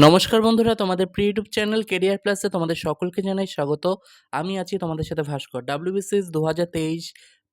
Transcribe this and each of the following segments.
নমস্কার বন্ধুরা, তোমাদের প্রি ইউটিউব চ্যানেল কেরিয়ার প্লাসে তোমাদের সকলকে জানাই স্বাগত। আমি আছি তোমাদের সাথে ভাস্কর। ডাব্লিউবিসিএস দু হাজার তেইশ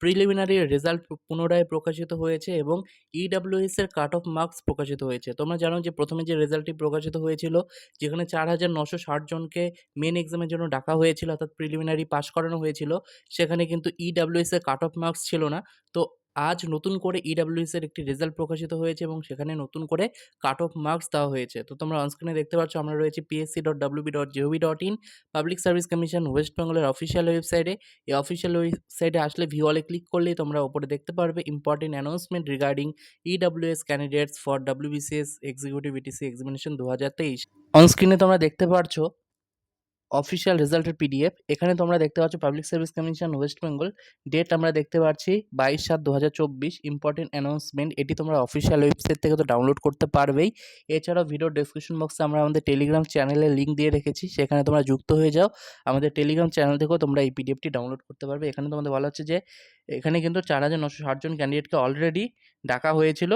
প্রিলিমিনারি রেজাল্ট পুনরায় প্রকাশিত হয়েছে এবং ইডাব্লিউএস এর কাট অফ মার্কস প্রকাশিত হয়েছে। তোমরা জানো যে প্রথমে যে রেজাল্টটি প্রকাশিত হয়েছিল, যেখানে চার হাজার নশো ষাট জনকে মেন এক্সামের জন্য ডাকা হয়েছিল, অর্থাৎ প্রিলিমিনারি পাস করানো হয়েছিল, সেখানে কিন্তু ইডাব্লিউএস এর কাট অফ মার্কস ছিল না। তো আজ নতুন করে ইডাব্লিউএস এর একটি রেজাল্ট প্রকাশিত হয়েছে এবং সেখানে নতুন করে কাট অফ মার্কস দেওয়া হয়েছে। তো তোমরা অনস্ক্রিনে দেখতে পাচ্ছ, আমরা রয়েছি PSC dot WB dot GOV dot in public service commission west বেঙ্গলের অফিসিয়াল ওয়েবসাইটে এই অফিসিয়াল ওয়েবসাইটে আসলে ভিওয়ালে ক্লিক করলেই তোমরা ওপরে দেখতে পারবে important announcement regarding EWS candidates for WBCS executive ETC examination দু হাজার তেইশ। অনস্ক্রিনে তোমরা দেখতে পারছ অফিসিয়াল রেজাল্টের পিডিএফ এখানে তোমরা দেখতে পাচ্ছ public service commission west Bengal date আমরা দেখতে পাচ্ছি বাইশ সাত দু হাজার চব্বিশ ইম্পর্টেন্ট অ্যানাউন্সমেন্ট এটি তোমরা অফিসিয়াল ওয়েবসাইট থেকে তো ডাউনলোড করতে পারবেই। এছাড়াও ভিডিও ডেসক্রিপশন বক্সে আমরা আমাদের টেলিগ্রাম চ্যানেলের লিঙ্ক দিয়ে রেখেছি, সেখানে তোমরা যুক্ত হয়ে যাও। আমাদের টেলিগ্রাম চ্যানেল থেকেও তোমরা এই পিডিএফটি ডাউনলোড করতে পারবে। এখানে তোমাদের বলা হচ্ছে যে, এখানে কিন্তু চার হাজার নশো ষাটজন ক্যান্ডিডেটকে অলরেডি ডাকা হয়েছিল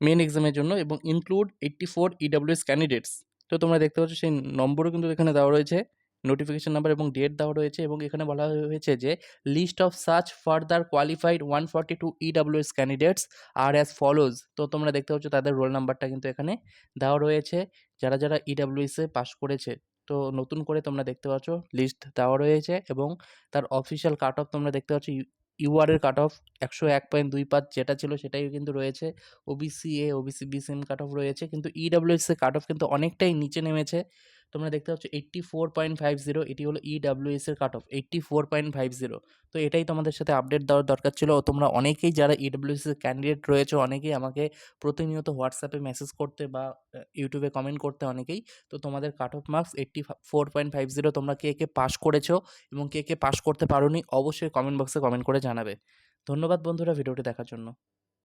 মেন এক্সামের জন্য এবং include eighty four EWS candidates তো তোমরা দেখতে পাচ্ছ সেই নম্বরও কিন্তু এখানে দেওয়া রয়েছে। নোটিফিকেশন নাম্বার এবং ডেট দেওয়া রয়েছে এবং এখানে বলা হয়েছে যে list of search further qualified one forty two EWS candidates R as follows তো তোমরা দেখতে পাচ্ছ তাদের রোল নাম্বারটা কিন্তু এখানে দেওয়া রয়েছে। যারা যারা ইডাব্লিউএসে পাস করেছে, তো নতুন করে তোমরা দেখতে পাচ্ছ লিস্ট দেওয়া রয়েছে এবং তার অফিসিয়াল কাট অফ তোমরা দেখতে পাচ্ছ ইউআরের কাট অফ একশো এক পয়েন্ট দুই পাঁচ যেটা ছিল সেটাই কিন্তু রয়েছে। OBC A OBC B same cut off রয়েছে। কিন্তু ইডাব্লিউএস কাট অফ কিন্তু অনেকটাই নিচে নেমেছে। তোমরা দেখতে পাচ্ছ eighty four point five zero এটি হলো ইডাব্লিউএস এর cut off eighty four point five zero তো এটাই তোমাদের সাথে আপডেট দেওয়ার দরকার ছিল। তোমরা অনেকেই যারা ইডাব্লিউএস এর ক্যান্ডিডেট রয়েছে, অনেকেই আমাকে প্রতিনিয়ত হোয়াটসঅ্যাপে মেসেজ করতে বা ইউটিউবে কমেন্ট করতে অনেকেই। তো তোমাদের cut off marks eighty four point five zero তোমরা কে কে পাস করেছ এবং কে কে পাস করতে পারোনি, অবশ্যই কমেন্ট বক্সে কমেন্ট করে জানাবে। ধন্যবাদ বন্ধুরা, ভিডিওটি দেখার জন্য।